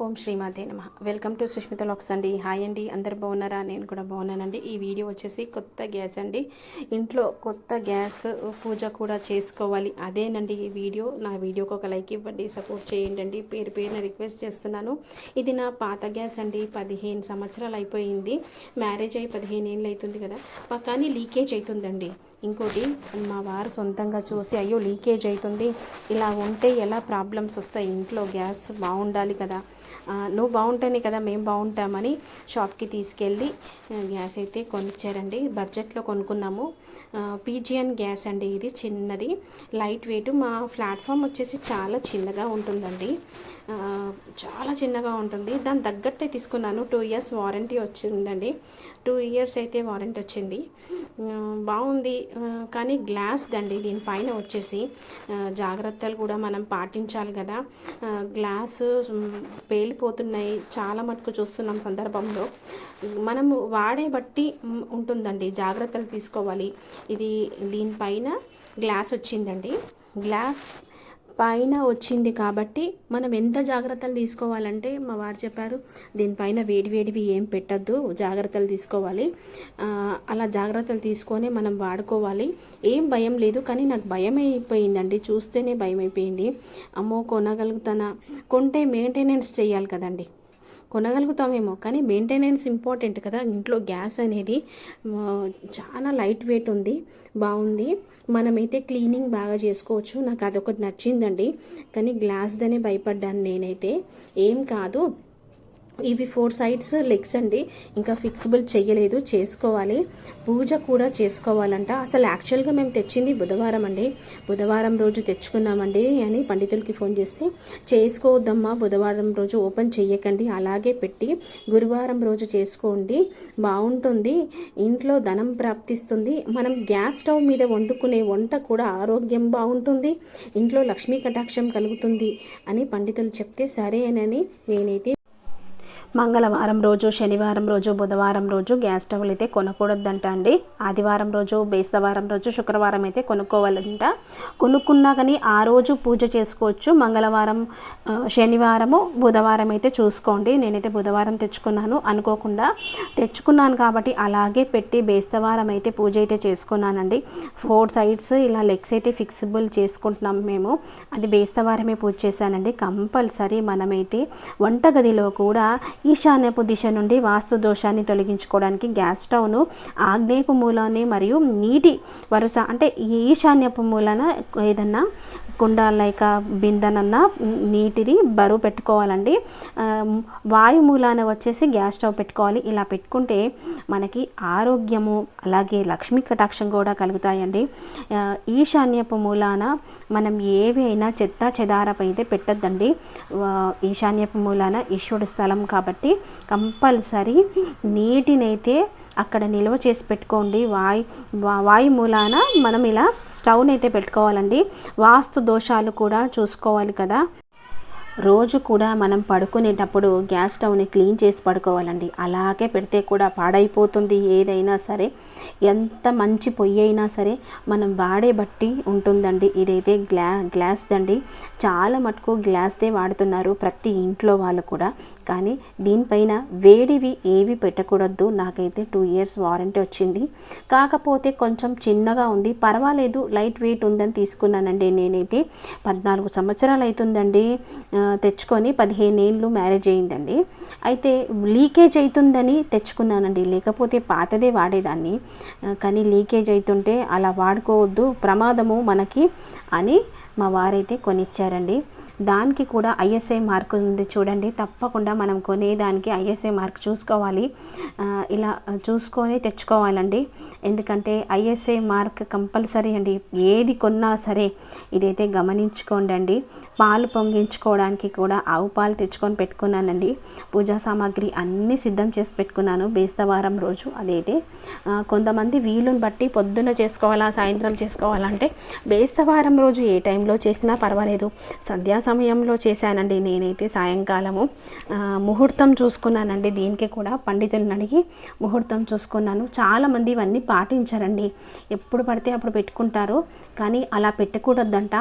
ఓం శ్రీమాతే నమ. Welcome to Sushmita lakhs అండి. Hi అండి. అందరు బాగున్నారా? నేను కూడా బాగున్నానండి. ఈ వీడియో వచ్చేసి కొత్త గ్యాస్ అండి. ఇంట్లో కొత్త గ్యాస్ పూజ కూడా చేసుకోవాలి. అదేనండి ఈ వీడియో. నా వీడియోకి ఒక లైక్ ఇవ్వండి. సపోర్ట్ చేయండి అండి. పేరు పేరున రిక్వెస్ట్ చేస్తున్నాను. ఇది నా పాత గ్యాస్ అండి. పదిహేను సంవత్సరాలు అయిపోయింది. మ్యారేజ్ అయ్యి పదిహేను ఏళ్ళు అవుతుంది కదా. మా- కానీ లీకేజ్ అవుతుందండి. ఇంకోటి మా వారు సొంతంగా చూసి అయ్యో లీకేజ్ అవుతుంది ఇలా ఉంటే ఎలా ప్రాబ్లమ్స్ వస్తాయి? ఇంట్లో గ్యాస్ బాగుండాలి కదా. నువ్వు బాగుంటేనే కదా మేము బాగుంటామని షాప్కి తీసుకెళ్ళి గ్యాస్ అయితే కొనిచ్చారండి. బడ్జెట్లో కొనుక్కున్నాము. పీజియన్ గ్యాస్ అండి ఇది చిన్నది. లైట్ వెయిట్ మా ప్లాట్ఫామ్ వచ్చేసి చాలా చిన్నగా ఉంటుందండి. చాలా చిన్నగా ఉంటుంది. దాని తగ్గట్టే తీసుకున్నాను. టూ ఇయర్స్ వారంటీ వచ్చిందండి. టూ ఇయర్స్ అయితే వారంటీ వచ్చింది. బాగుంది. కానీ గ్లాస్ దండి. దీనిపైన వచ్చేసి జాగ్రత్తలు కూడా మనం పాటించాలి కదా. గ్లాస్ పేలిపోతున్నాయి. చాలా మటుకు చూస్తున్నాం సందర్భంలో. మనము వాడే బట్టి ఉంటుందండి. జాగ్రత్తలు తీసుకోవాలి. ఇది దీనిపైన గ్లాస్ వచ్చిందండి. గ్లాస్ పైన వచ్చింది కాబట్టి మనం ఎంత జాగ్రత్తలు తీసుకోవాలంటే మా వారు చెప్పారు దీనిపైన వేడి వేడివి ఏం పెట్టద్దు జాగ్రత్తలు తీసుకోవాలి. అలా జాగ్రత్తలు తీసుకొని మనం వాడుకోవాలి. ఏం భయం లేదు కానీ నాకు భయం అయిపోయిందండి చూస్తేనే భయం అయిపోయింది అమ్మో కొనగలుగుతానా? కొంటే మెయింటెనెన్స్ చేయాలి కదండి. కొనగలుగుతామేమో కానీ మెయింటెనెన్స్ ఇంపార్టెంట్ కదా. ఇంట్లో గ్యాస్ అనేది చాలా లైట్ వెయిట్ ఉంది బాగుంది. మనమైతే క్లీనింగ్ బాగా చేసుకోవచ్చు. నాకు అదొకటి నచ్చిందండి. కానీ గ్లాస్దనే భయపడ్డాను నేనైతే. ఏం కాదు. ఇవి ఫోర్ సైడ్స్ లెగ్స్ అండి. ఇంకా ఫిక్సిబుల్ చేయలేదు చేసుకోవాలి. పూజ కూడా చేసుకోవాలంట. అసలు యాక్చువల్గా మేము తెచ్చింది బుధవారం అండి. బుధవారం రోజు తెచ్చుకున్నామండి అని పండితులకి ఫోన్ చేస్తే చేసుకోవద్దమ్మా బుధవారం రోజు ఓపెన్ చేయకండి అలాగే పెట్టి గురువారం రోజు చేసుకోండి. బాగుంటుంది ఇంట్లో ధనం ప్రాప్తిస్తుంది. మనం గ్యాస్ స్టవ్ మీద వండుకునే వంట కూడా ఆరోగ్యం బాగుంటుంది ఇంట్లో లక్ష్మీ కటాక్షం కలుగుతుంది అని పండితులు చెప్తే సరేనని నేనైతే మంగళవారం రోజు శనివారం రోజు బుధవారం రోజు గ్యాస్ స్టవ్లు అయితే కొనకూడదంట అండి ఆదివారం రోజు బేస్తవారం రోజు శుక్రవారం అయితే కొనుక్కోవాలంట. కొనుక్కున్నా కానీ ఆ రోజు పూజ చేసుకోవచ్చు. మంగళవారం శనివారము బుధవారం అయితే చూసుకోండి. నేనైతే బుధవారం తెచ్చుకున్నాను అనుకోకుండా. తెచ్చుకున్నాను కాబట్టి అలాగే పెట్టి బేస్తవారం అయితే పూజ అయితే చేసుకున్నానండి. ఫోర్ సైడ్స్ ఇలా లెగ్స్ అయితే ఫిక్సిబుల్ చేసుకుంటున్నాం మేము. అది బేస్తవారమే పూజ చేశానండి. కంపల్సరీ మనమైతే వంటగదిలో కూడా ఈశాన్యపు దిశ నుండి వాస్తు దోషాన్ని తొలగించుకోవడానికి గ్యాస్ స్టవ్ను ఆగ్నేయపు మూలాన్ని మరియు నీటి వరుస అంటే ఈశాన్యపు మూలన ఏదన్నా కుండ లైక బిందెనన్నా నీటిని బరువు పెట్టుకోవాలండి. వాయు మూలాన వచ్చేసి గ్యాస్ స్టవ్ పెట్టుకోవాలి. ఇలా పెట్టుకుంటే మనకి ఆరోగ్యము అలాగే లక్ష్మీ కటాక్షం కూడా కలుగుతాయండి. ఈశాన్యపు మూలాన మనం ఏవి అయినా చెత్త చెదారపు అయితే పెట్టద్దండి. ఈశాన్యపు మూలాన ఈశ్వరుడు స్థలం కాబట్టి కంపల్సరీ నీటినైతే అక్కడ నిల్వ చేసి పెట్టుకోండి. వాయు వా- వాయు మూలాన మనం ఇలా స్టవ్ని అయితే పెట్టుకోవాలండి. వాస్తు దోషాలు కూడా చూసుకోవాలి కదా. రోజు కూడా మనం పడుకునేటప్పుడు గ్యాస్ స్టవ్ని క్లీన్ చేసి పడుకోవాలండి. అలాగే పెడితే కూడా పాడైపోతుంది ఏదైనా సరే. ఎంత మంచి పొయ్యి అయినా సరే మనం వాడే బట్టి ఉంటుందండి. ఇదైతే గ్లా గ్లాస్దండి చాలా మటుకు గ్లాస్దే వాడుతున్నారు ప్రతి ఇంట్లో వాళ్ళు కూడా. కానీ దీనిపైన వేడివి ఏవి పెట్టకూడదు. నాకైతే టూ ఇయర్స్ వారంటీ వచ్చింది. కాకపోతే కొంచెం చిన్నగా ఉంది. పర్వాలేదు. లైట్ వెయిట్ ఉందని తీసుకున్నానండి నేనైతే. పద్నాలుగు సంవత్సరాలు అవుతుందండి తెచ్చుకొని పదిహేను ఏళ్ళు మ్యారేజ్ అయిందండి. అయితే లీకేజ్ అవుతుందని తెచ్చుకున్నానండి. లేకపోతే పాతదే వాడేదాన్ని. కానీ లీకేజ్ అవుతుంటే అలా వాడుకోవద్దు ప్రమాదము మనకి అని మా వారైతే కొనిచ్చారండి. దానికి కూడా ఐఎస్ఐ మార్క్ ఉంది చూడండి. తప్పకుండా మనం కొనేదానికి ఐఎస్ఐ మార్క్ చూసుకోవాలి. ఇలా చూసుకొని తెచ్చుకోవాలండి. ఎందుకంటే ఐఎస్ఐ మార్క్ కంపల్సరీ అండి. ఏది కొన్నా సరే ఇదైతే గమనించుకోండి అండి పాలు పొంగించుకోవడానికి కూడా ఆవు పాలు తెచ్చుకొని పెట్టుకున్నానండి. పూజా సామాగ్రి అన్నీ సిద్ధం చేసి పెట్టుకున్నాను. బేస్తవారం రోజు అదైతే. కొంతమంది వీలుని బట్టి పొద్దున్న చేసుకోవాలా సాయంత్రం చేసుకోవాలంటే బేస్తవారం రోజు ఏ టైంలో చేసినా పర్వాలేదు. సంధ్యా సమయంలో చేశానండి. నేనైతే సాయంకాలము ముహూర్తం చూసుకున్నానండి. దీనికి కూడా పండితులను అడిగి ముహూర్తం చూసుకున్నాను. చాలామంది ఇవన్నీ పాటించారండి. ఎప్పుడు పడితే అప్పుడు పెట్టుకుంటారు. కానీ అలా పెట్టకూడదంట.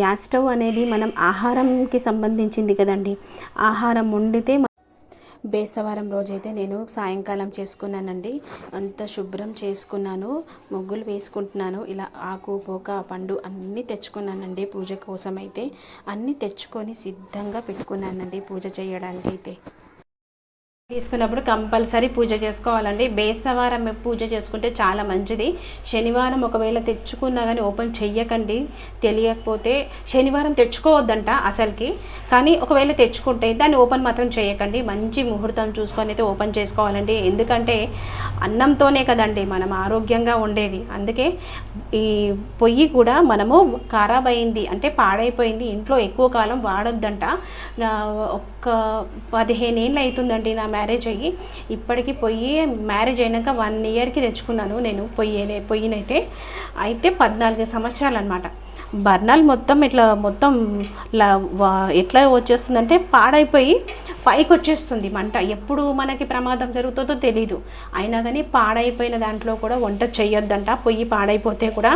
గ్యాస్ స్టవ్ అనేది మనం ఆహారంకి సంబంధించింది కదండి. ఆహారం వండితే బేస్తవారం రోజైతే నేను సాయంకాలం చేసుకున్నానండి. అంత శుభ్రం చేసుకున్నాను. ముగ్గులు వేసుకుంటున్నాను. ఇలా ఆకు పోక పండు అన్నీ తెచ్చుకున్నానండి పూజ కోసం అయితే అన్నీ తెచ్చుకొని సిద్ధంగా పెట్టుకున్నానండి పూజ చేయడానికి అయితే తీసుకున్నప్పుడు కంపల్సరీ పూజ చేసుకోవాలండి. బేస్తవారం పూజ చేసుకుంటే చాలా మంచిది. శనివారం ఒకవేళ తెచ్చుకున్నా కానీ ఓపెన్ చెయ్యకండి. తెలియకపోతే శనివారం తెచ్చుకోవద్దంట అసలుకి. కానీ ఒకవేళ తెచ్చుకుంటే దాన్ని ఓపెన్ మాత్రం చేయకండి మంచి ముహూర్తం చూసుకొని అయితే ఓపెన్ చేసుకోవాలండి. ఎందుకంటే అన్నంతోనే కదండి మనం ఆరోగ్యంగా ఉండేది. అందుకే ఈ పొయ్యి కూడా మనము ఖరాబ్ అయింది అంటే పాడైపోయింది. ఇంట్లో ఎక్కువ కాలం వాడొద్దంట. ఒక్క పదిహేను ఏళ్ళు అవుతుందండి నా మ్యారేజ్ అయ్యి ఇప్పటికి పొయ్యి మ్యారేజ్ అయినాక వన్ ఇయర్కి తెచ్చుకున్నాను నేను పొయ్యినే పొయ్యినైతే. అయితే పద్నాలుగు సంవత్సరాలు అనమాట బర్నాలు మొత్తం ఇట్లా మొత్తం ఎట్లా వచ్చేస్తుందంటే పాడైపోయి పైకి వచ్చేస్తుంది మంట. ఎప్పుడు మనకి ప్రమాదం జరుగుతుందో తెలీదు. అయినా కానీ పాడైపోయిన దాంట్లో కూడా వంట చేయొద్దంట పొయ్యి పాడైపోతే కూడా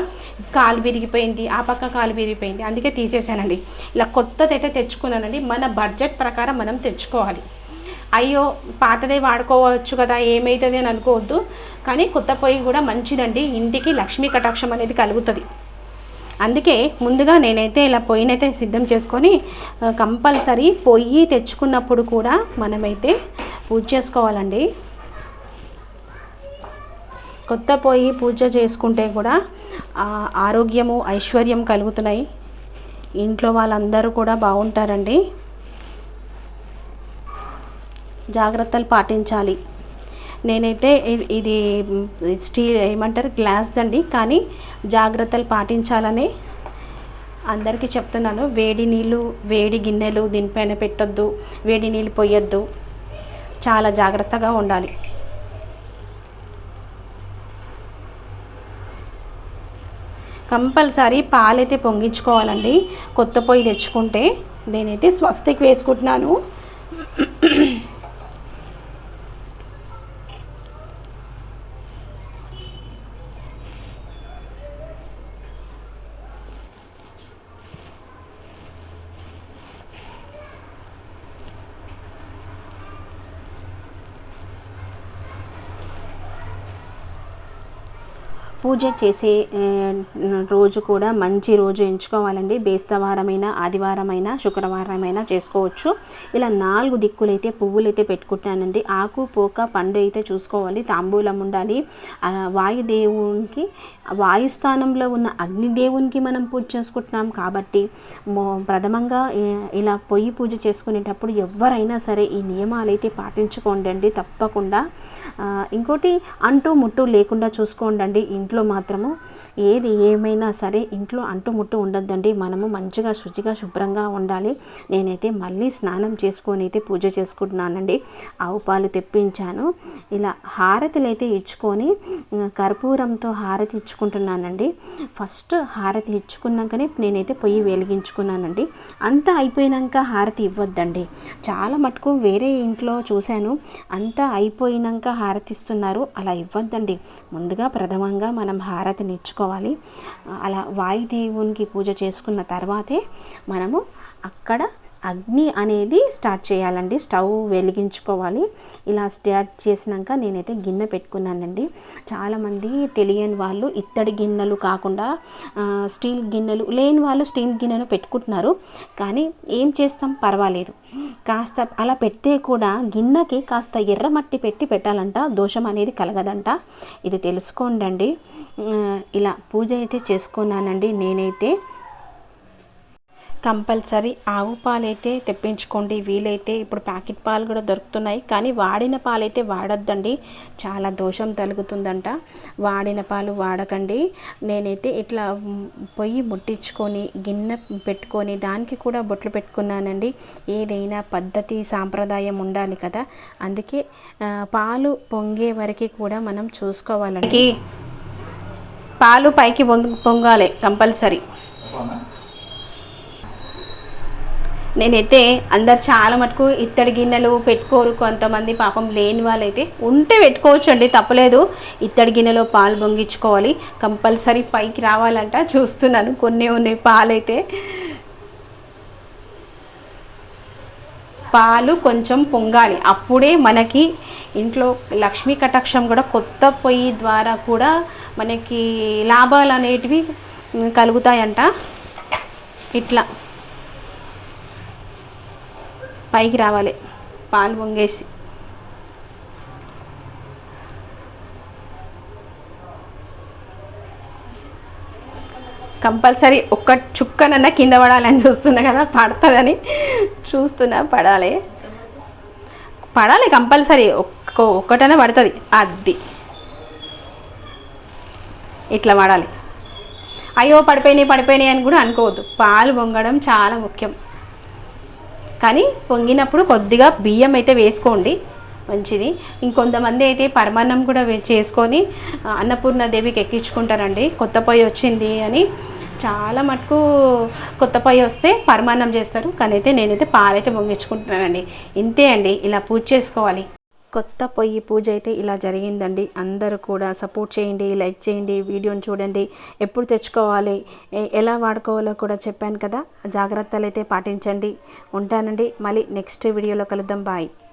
కాలు విరిగిపోయింది ఆ పక్క కాలు విరిగిపోయింది. అందుకే తీసేసానండి ఇలా కొత్తది అయితే తెచ్చుకున్నానండి. మన బడ్జెట్ ప్రకారం మనం తెచ్చుకోవాలి. అయ్యో పాతదే వాడుకోవచ్చు కదా ఏమవుతుంది అని అనుకోవద్దు. కానీ కొత్త పొయ్యి కూడా మంచిదండి. ఇంటికి లక్ష్మీ కటాక్షం అనేది కలుగుతుంది. అందుకే ముందుగా నేనైతే ఇలా పొయ్యినైతే సిద్ధం చేసుకొని కంపల్సరీ పొయ్యి తెచ్చుకున్నప్పుడు కూడా మనమైతే పూజ చేసుకోవాలండి. కొత్త పొయ్యి పూజ చేసుకుంటే కూడా ఆరోగ్యము ఐశ్వర్యం కలుగుతున్నాయి. ఇంట్లో వాళ్ళందరూ కూడా బాగుంటారండి. జాగ్రత్తలు పాటించాలి. నేనైతే ఇది స్టీల్ ఏమంటారు గ్లాస్ దండి. కానీ జాగ్రత్తలు పాటించాలని అందరికీ చెప్తున్నాను. వేడి నీళ్ళు వేడి గిన్నెలు దీనిపైన పెట్టొద్దు. వేడి నీళ్ళు పోయొద్దు చాలా జాగ్రత్తగా ఉండాలి. కంపల్సరీ పాలైతే పొంగించుకోవాలండి. కొత్త పొయ్యి తెచ్చుకుంటే నేనైతే స్వస్తికి వేసుకుంటున్నాను. పూజ చేసే రోజు కూడా మంచి రోజు ఎంచుకోవాలండి. బేస్తవారమైన ఆదివారమైన శుక్రవారమైనా చేసుకోవచ్చు. ఇలా నాలుగు దిక్కులైతే పువ్వులైతే పెట్టుకుంటానండి. ఆకు పోక పండు అయితే చూసుకోవాలి. తాంబూలం ఉండాలి. వాయుదేవునికి వాయుస్థానంలో ఉన్న అగ్నిదేవునికి మనం పూజ చేసుకుంటున్నాం కాబట్టి ప్రథమంగా ఇలా పొయ్యి పూజ చేసుకునేటప్పుడు ఎవరైనా సరే ఈ నియమాలు అయితే పాటించుకోండి అండి తప్పకుండా ఇంకోటి అంటూ ముట్టు లేకుండా చూసుకోండి ఇంట్లో మాత్రము ఏది ఏమైనా సరే ఇంట్లో అంటుముట్టు ఉండొద్దండి. మనము మంచిగా శుచిగా శుభ్రంగా ఉండాలి. నేనైతే మళ్ళీ స్నానం చేసుకొని అయితే పూజ చేసుకుంటున్నానండి. ఆవు పాలు తెప్పించాను. ఇలా హారతులు అయితే ఇచ్చుకొని కర్పూరంతో హారతి ఇచ్చుకుంటున్నానండి. ఫస్ట్ హారతి ఇచ్చుకున్నాకనే నేనైతే పొయ్యి వెలిగించుకున్నానండి. అంతా అయిపోయినాక హారతి ఇవ్వద్దండి. చాలా మటుకు వేరే ఇంట్లో చూశాను. అంతా అయిపోయినాక హారతి ఇస్తున్నారు అలా ఇవ్వద్దండి. ముందుగా ప్రథమంగా మనం హారతిని నేర్చుకోవాలి. అలా వాయుదేవునికి పూజ చేసుకున్న తర్వాతే మనము అక్కడ అగ్ని అనేది స్టార్ట్ చేయాలండి. స్టవ్ వెలిగించుకోవాలి. ఇలా స్టార్ట్ చేసినాక నేనైతే గిన్నె పెట్టుకున్నానండి. చాలామంది తెలియని వాళ్ళు ఇత్తడి గిన్నెలు కాకుండా స్టీల్ గిన్నెలు లేని వాళ్ళు స్టీల్ గిన్నెలు పెట్టుకుంటున్నారు. కానీ ఏం చేస్తాం? పర్వాలేదు. కాస్త అలా పెడితే కూడా గిన్నెకి కాస్త ఎర్రమట్టి పెట్టి పెట్టాలంట. దోషం అనేది కలగదంట. ఇది తెలుసుకోండి ఇలా పూజ అయితే చేసుకున్నానండి నేనైతే. కంపల్సరీ ఆవు పాలైతే తెప్పించుకోండి వీలైతే. ఇప్పుడు ప్యాకెట్ పాలు కూడా దొరుకుతున్నాయి. కానీ వాడిన పాలైతే వాడొద్దండి. చాలా దోషం తలుగుతుందంట. వాడిన పాలు వాడకండి. నేనైతే ఇట్లా పొయ్యి ముట్టించుకొని గిన్నె పెట్టుకొని దానికి కూడా బొట్లు పెట్టుకున్నానండి. ఏదైనా పద్ధతి సాంప్రదాయం ఉండాలి కదా. అందుకే పాలు పొంగే వరకు కూడా మనం చూసుకోవాలండి. పాలు పైకి పొంగాలి కంపల్సరీ. నేనైతే అందరు చాలా మటుకు ఇత్తడి గిన్నెలు పెట్టుకోరు కొంతమంది పాపం లేని వాళ్ళైతే ఉంటే పెట్టుకోవచ్చు అండి తప్పలేదు. ఇత్తడి గిన్నెలో పాలు పొంగించుకోవాలి. కంపల్సరీ పైకి రావాలంట చూస్తున్నాను. కొన్ని ఉన్నాయి పాలైతే. పాలు కొంచెం పొంగాలి. అప్పుడే మనకి ఇంట్లో లక్ష్మీ కటాక్షం కూడా కొత్త పొయ్యి ద్వారా కూడా మనకి లాభాలు అనేటివి కలుగుతాయంట. ఇట్లా. పైకి రావాలి. పాలు పొంగేసి. కంపల్సరీ ఒక్క చుక్కనన్నా కింద పడాలని చూస్తున్నా కదా పడతదని చూస్తున్నా పడాలి. పడాలి కంపల్సరీ ఒక్క ఒక్కటనే పడుతుంది అది. ఇట్లా పడాలి. అయ్యో పడిపోయినాయి పడిపోయినాయి అని కూడా అనుకోవద్దు. పాలు పొంగడం చాలా ముఖ్యం. కానీ పొంగినప్పుడు కొద్దిగా బియ్యం అయితే వేసుకోండి. మంచిది. ఇంకొంతమంది అయితే పరమాన్నం కూడా చేసుకొని అన్నపూర్ణ దేవికి ఎక్కించుకుంటారండి. కొత్త పొయ్యి వచ్చింది అని. చాలా మటుకు కొత్త పొయ్యి వస్తే పరమాన్నం చేస్తారు. కానీ అయితే నేనైతే పాలైతే పొంగించుకుంటున్నానండి. ఇంతే అండి. ఇలా పూజ చేసుకోవాలి. కొత్త పొయ్యి పూజ అయితే ఇలా జరిగిందండి. అందరూ కూడా సపోర్ట్ చేయండి లైక్ చేయండి వీడియోని చూడండి. ఎప్పుడు తెచ్చుకోవాలి ఎలా వాడుకోవాలో కూడా చెప్పాను కదా. జాగ్రత్తలు అయితే పాటించండి. ఉంటానండి. మళ్ళీ నెక్స్ట్ వీడియోలో కలుద్దాం. బాయ్